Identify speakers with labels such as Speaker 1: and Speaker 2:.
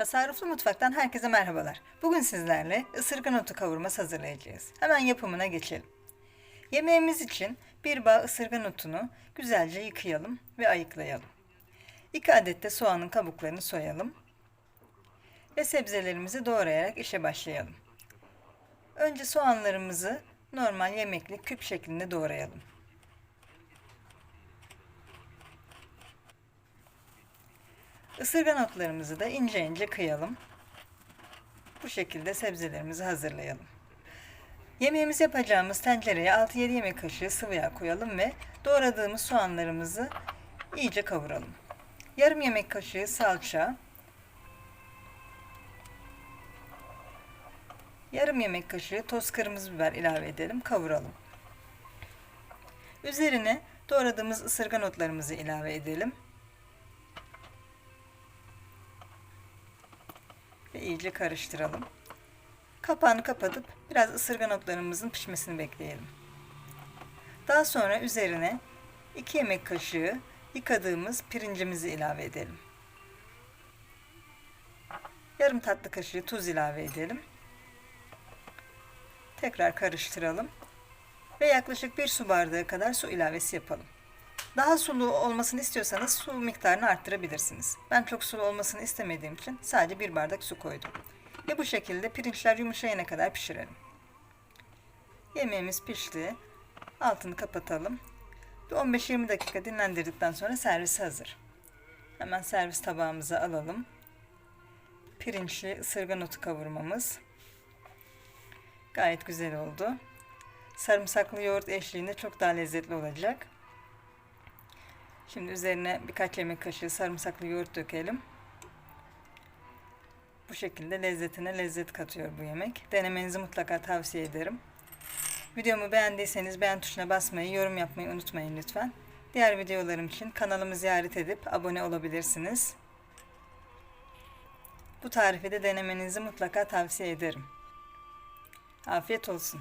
Speaker 1: Tasarruflu Mutfak'tan herkese merhabalar. Bugün sizlerle ısırgan otu kavurması hazırlayacağız. Hemen yapımına geçelim. Yemeğimiz için bir bağ ısırgan otunu güzelce yıkayalım ve ayıklayalım. 2 adet de soğanın kabuklarını soyalım. Ve sebzelerimizi doğrayarak işe başlayalım. Önce soğanlarımızı normal yemeklik küp şeklinde doğrayalım. Isırgan otlarımızı da ince ince kıyalım. Bu şekilde sebzelerimizi hazırlayalım. Yemeğimizi yapacağımız tencereye 6-7 yemek kaşığı sıvı yağ koyalım ve doğradığımız soğanlarımızı iyice kavuralım. Yarım yemek kaşığı salça, yarım yemek kaşığı toz kırmızı biber ilave edelim, kavuralım. Üzerine doğradığımız ısırgan otlarımızı ilave edelim. Ve iyice karıştıralım. Kapağını kapatıp biraz ısırgan otlarımızın pişmesini bekleyelim. Daha sonra üzerine 2 yemek kaşığı yıkadığımız pirincimizi ilave edelim. Yarım tatlı kaşığı tuz ilave edelim. Tekrar karıştıralım ve yaklaşık 1 su bardağı kadar su ilavesi yapalım. Daha sulu olmasını istiyorsanız su miktarını arttırabilirsiniz. Ben çok sulu olmasını istemediğim için sadece bir bardak su koydum. Ve bu şekilde pirinçler yumuşayana kadar pişirelim. Yemeğimiz pişti. Altını kapatalım. Bir 15-20 dakika dinlendirdikten sonra servis hazır. Hemen servis tabağımıza alalım. Pirinçli ısırgan otu kavurmamız. Gayet güzel oldu. Sarımsaklı yoğurt eşliğinde çok daha lezzetli olacak. Şimdi üzerine birkaç yemek kaşığı sarımsaklı yoğurt dökelim. Bu şekilde lezzetine lezzet katıyor bu yemek. Denemenizi mutlaka tavsiye ederim. Videomu beğendiyseniz beğen tuşuna basmayı, yorum yapmayı unutmayın lütfen. Diğer videolarım için kanalımı ziyaret edip abone olabilirsiniz. Bu tarifi de denemenizi mutlaka tavsiye ederim. Afiyet olsun.